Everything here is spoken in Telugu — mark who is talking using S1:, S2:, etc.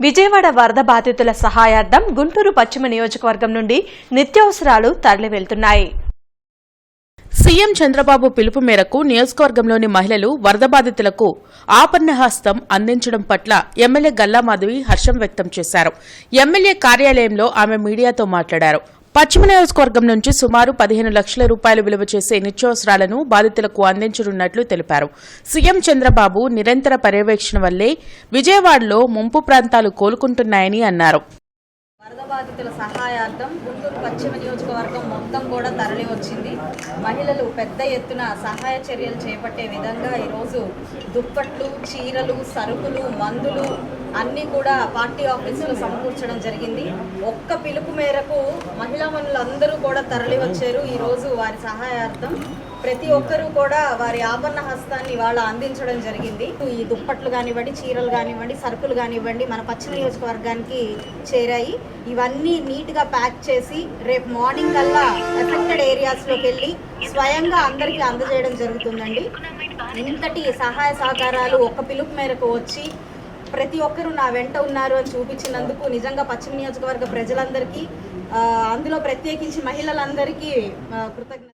S1: విజయవాడ వరద బాధితుల సహాయార్థం గుంటూరు పశ్చిమ నియోజకవర్గం నుండి నిత్యావసరాలు తరలి వెళ్తున్నాయి
S2: సీఎం చంద్రబాబు పిలుపు మేరకు నియోజకవర్గంలోని మహిళలు వరద బాధితులకు ఆపన్నహస్తం అందించడం పట్ల ఎమ్మెల్యే గల్లా మాధవి హర్షం వ్యక్తం చేశారు. ఎమ్మెల్యే కార్యాలయంలో ఆమె మీడియాతో మాట్లాడారు. పశ్చిమ నియోజకవర్గం నుంచి సుమారు పదిహేను లక్షల రూపాయలు విలువ చేసే నిత్యావసరాలను బాధితులకు అందించనున్నట్లు తెలిపారు. సీఎం చంద్రబాబు నిరంతర పర్యవేక్షణ వల్లే విజయవాడలో ముంపు ప్రాంతాలు కోలుకుంటున్నాయని అన్నారు.
S3: వరద బాధితుల సహాయార్థం గుంటూరు పశ్చిమ నియోజకవర్గం మొత్తం కూడా తరలి వచ్చింది. మహిళలు పెద్ద ఎత్తున సహాయ చర్యలు చేపట్టే విధంగా ఈరోజు దుప్పట్లు చీరలు సరుకులు మందులు అన్నీ కూడా పార్టీ ఆఫీసులో సమకూర్చడం జరిగింది. ఒక్క పిలుపు మేరకు మహిళా మనులందరూ కూడా తరలి వచ్చారు. ఈరోజు వారి సహాయార్థం ప్రతి ఒక్కరూ కూడా వారి ఆభరణ హస్తాన్ని వాళ్ళ అందించడం జరిగింది. ఈ దుప్పట్లు కానివ్వండి చీరలు కానివ్వండి సరుకులు కానివ్వండి మన పశ్చిమ నియోజకవర్గానికి చేరాయి. ఇవన్నీ నీట్గా ప్యాక్ చేసి రేపు మార్నింగ్ కల్లా ఎఫెక్టెడ్ ఏరియాస్లోకి వెళ్ళి స్వయంగా అందరికీ అందజేయడం జరుగుతుందండి. ఇంతటి సహాయ సహకారాలు ఒక్క పిలుపు మేరకు వచ్చి ప్రతి ఒక్కరూ నా వెంట ఉన్నారు అని చూపించినందుకు నిజంగా పశ్చిమ నియోజకవర్గ ప్రజలందరికీ అందులో ప్రత్యేకించి మహిళలందరికీ కృతజ్ఞత